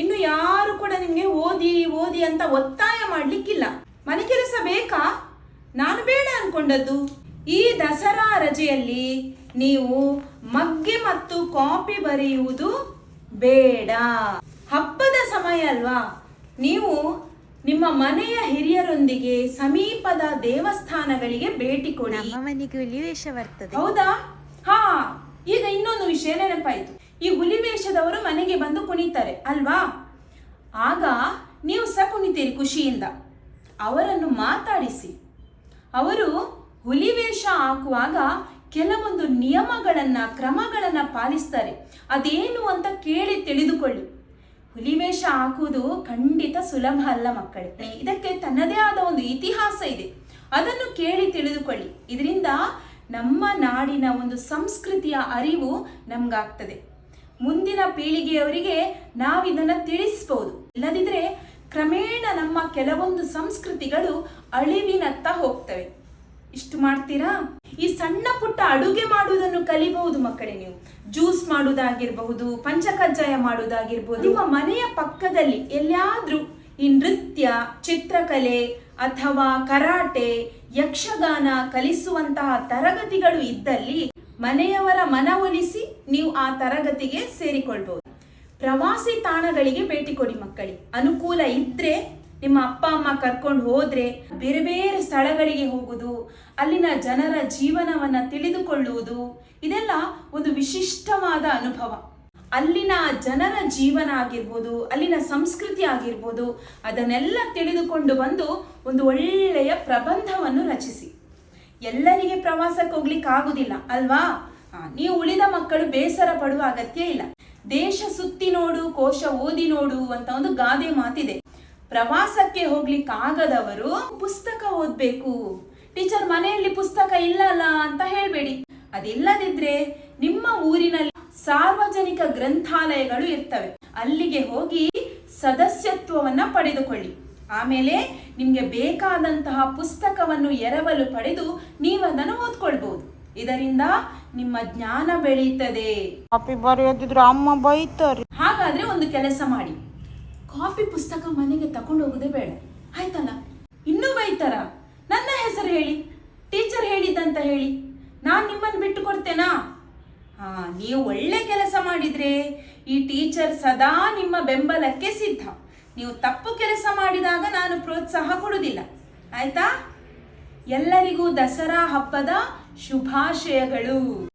ಇನ್ನು ಯಾರು ಕೂಡ ನಿಮಗೆ ಓದಿ ಓದಿ ಅಂತ ಒತ್ತಾಯ ಮಾಡ್ಲಿಕ್ಕಿಲ್ಲ. ಮನೆ ಕೆಲಸ ಬೇಕಾ? ನಾನು ಬೇಡ ಅನ್ಕೊಂಡದ್ದು. ಈ ದಸರಾ ರಜೆಯಲ್ಲಿ ನೀವು ಮಗ್ಗೆ ಮತ್ತು ಕಾಪಿ ಬರೆಯುವುದು ಬೇಡ. ಹಬ್ಬದ ಸಮಯ ಅಲ್ವಾ? ನೀವು ನಿಮ್ಮ ಮನೆಯ ಹಿರಿಯರೊಂದಿಗೆ ಸಮೀಪದ ದೇವಸ್ಥಾನಗಳಿಗೆ ಭೇಟಿ ಕೊಡಿ. ಮನೆಗೆ ಬರ್ತದೆ. ಹೌದಾ? ಹಾ ಈಗ ಇನ್ನೊಂದು ವಿಷಯ ನೆನಪಾಯ್ತು. ಈ ಹುಲಿ ವೇಷದವರು ಮನೆಗೆ ಬಂದು ಕುಣಿತಾರೆ, ಅಲ್ವಾ? ಆಗ ನೀವು ಸಹ ಕುಣಿತೀರಿ ಖುಷಿಯಿಂದ. ಅವರನ್ನು ಮಾತಾಡಿಸಿ. ಅವರು ಹುಲಿ ವೇಷ ಹಾಕುವಾಗ ಕೆಲವೊಂದು ನಿಯಮಗಳನ್ನ, ಕ್ರಮಗಳನ್ನ ಪಾಲಿಸ್ತಾರೆ. ಅದೇನು ಅಂತ ಕೇಳಿ ತಿಳಿದುಕೊಳ್ಳಿ. ಹುಲಿ ವೇಷ ಹಾಕುವುದು ಖಂಡಿತ ಸುಲಭ ಅಲ್ಲ ಮಕ್ಕಳೇ. ಇದಕ್ಕೆ ತನ್ನದೇ ಆದ ಒಂದು ಇತಿಹಾಸ ಇದೆ. ಅದನ್ನು ಕೇಳಿ ತಿಳಿದುಕೊಳ್ಳಿ. ಇದರಿಂದ ನಮ್ಮ ನಾಡಿನ ಒಂದು ಸಂಸ್ಕೃತಿಯ ಅರಿವು ನಮ್ಗಾಗ್ತದೆ. ಮುಂದಿನ ಪೀಳಿಗೆಯವರಿಗೆ ನಾವಿದನ್ನು ತಿಳಿಸ್ಬೋದು. ಇಲ್ಲದಿದ್ರೆ ಕ್ರಮೇಣ ನಮ್ಮ ಕೆಲವೊಂದು ಸಂಸ್ಕೃತಿಗಳು ಅಳಿವಿನತ್ತ ಹೋಗ್ತವೆ. ಇಷ್ಟು ಮಾಡ್ತೀರಾ? ಈ ಸಣ್ಣ ಪುಟ್ಟ ಅಡುಗೆ ಮಾಡುವುದನ್ನು ಕಲಿಬಹುದು ಮಕ್ಕಳೇ ನೀವು. ಜ್ಯೂಸ್ ಮಾಡುವುದಾಗಿರಬಹುದು, ಪಂಚಕಜ್ಜಾಯ ಮಾಡುವುದಾಗಿರ್ಬೋದು. ನಿಮ್ಮ ಮನೆಯ ಪಕ್ಕದಲ್ಲಿ ಎಲ್ಲಾದ್ರೂ ಈ ನೃತ್ಯ, ಚಿತ್ರಕಲೆ ಅಥವಾ ಕರಾಟೆ, ಯಕ್ಷಗಾನ ಕಲಿಸುವಂತಹ ತರಗತಿಗಳು ಇದ್ದಲ್ಲಿ ಮನೆಯವರ ಮನವೊಲಿಸಿ ನೀವು ಆ ತರಗತಿಗೆ ಸೇರಿಕೊಳ್ಬಹುದು. ಪ್ರವಾಸಿ ತಾಣಗಳಿಗೆ ಭೇಟಿ ಕೊಡಿ ಮಕ್ಕಳಿಗೆ ಅನುಕೂಲ ಇದ್ರೆ ನಿಮ್ಮ ಅಪ್ಪ, ಅಮ್ಮ ಕರ್ಕೊಂಡು ಹೋದ್ರೆ ಬೇರೆ ಬೇರೆ ಸ್ಥಳಗಳಿಗೆ ಹೋಗುದು, ಅಲ್ಲಿನ ಜನರ ಜೀವನವನ್ನ ತಿಳಿದುಕೊಳ್ಳುವುದು, ಇದೆಲ್ಲ ಒಂದು ವಿಶಿಷ್ಟವಾದ ಅನುಭವ. ಅಲ್ಲಿನ ಜನರ ಜೀವನ ಆಗಿರ್ಬೋದು, ಅಲ್ಲಿನ ಸಂಸ್ಕೃತಿ ಆಗಿರ್ಬೋದು, ಅದನ್ನೆಲ್ಲ ತಿಳಿದುಕೊಂಡು ಬಂದು ಒಂದು ಒಳ್ಳೆಯ ಪ್ರಬಂಧವನ್ನು ರಚಿಸಿ. ಎಲ್ಲರಿಗೆ ಪ್ರವಾಸಕ್ಕೆ ಹೋಗ್ಲಿಕ್ಕೆ ಆಗುದಿಲ್ಲ, ಅಲ್ವಾ? ನೀವು ಉಳಿದ ಮಕ್ಕಳು ಬೇಸರ ಪಡುವ ಅಗತ್ಯ ಇಲ್ಲ. ದೇಶ ಸುತ್ತಿ ನೋಡು, ಕೋಶ ಓದಿ ನೋಡು ಅಂತ ಒಂದು ಗಾದೆ ಮಾತಿದೆ. ಪ್ರವಾಸಕ್ಕೆ ಹೋಗ್ಲಿಕ್ಕೆ ಆಗದವರು ಪುಸ್ತಕ ಓದ್ಬೇಕು. ಟೀಚರ್, ಮನೆಯಲ್ಲಿ ಪುಸ್ತಕ ಇಲ್ಲ ಅಲ್ಲ ಅಂತ ಹೇಳ್ಬೇಡಿ. ಅದಿಲ್ಲದಿದ್ರೆ ನಿಮ್ಮ ಊರಿನಲ್ಲಿ ಸಾರ್ವಜನಿಕ ಗ್ರಂಥಾಲಯಗಳು ಇರ್ತವೆ. ಅಲ್ಲಿಗೆ ಹೋಗಿ ಸದಸ್ಯತ್ವವನ್ನ ಪಡೆದುಕೊಳ್ಳಿ. ಆಮೇಲೆ ನಿಮಗೆ ಬೇಕಾದಂತಹ ಪುಸ್ತಕವನ್ನು ಎರವಲು ಪಡೆದು ನೀವು ಅದನ್ನು ಓದ್ಕೊಳ್ಬಹುದು ಇದರಿಂದ ನಿಮ್ಮ ಜ್ಞಾನ ಬೆಳೀತದೆ. ಕಾಪಿ ಬರೆಯೋದಿದ್ರೆ ಅಮ್ಮ ಬೈತಾರೆ. ಹಾಗಾದ್ರೆ ಒಂದು ಕೆಲಸ ಮಾಡಿ. ಕಾಪಿ ಪುಸ್ತಕ ಮನೆಗೆ ತಕೊಂಡು ಹೋಗೋದೇ ಬೇಡ. ಆಯ್ತಲ್ಲ? ಇನ್ನೂ ಬೈತಾರ? ನನ್ನ ಹೆಸರು ಹೇಳಿ. ಟೀಚರ್ ಹೇಳಿದ್ದಂತ ಹೇಳಿ. ನಾನು ನಿಮ್ಮನ್ನು ಬಿಟ್ಟು ಕೊಡ್ತೇನಾ ಹಾ ನೀವು ಒಳ್ಳೆ ಕೆಲಸ ಮಾಡಿದ್ರೆ ಈ ಟೀಚರ್ ಸದಾ ನಿಮ್ಮ ಬೆಂಬಲಕ್ಕೆ ಸಿದ್ಧ. ನೀವು ತಪ್ಪು ಕೆಲಸ ಮಾಡಿದಾಗ ನಾನು ಪ್ರೋತ್ಸಾಹ ಕೊಡುವುದಿಲ್ಲ. ಆಯ್ತಾ? ಎಲ್ಲರಿಗೂ ದಸರಾ ಹಬ್ಬದ ಶುಭಾಶಯಗಳು.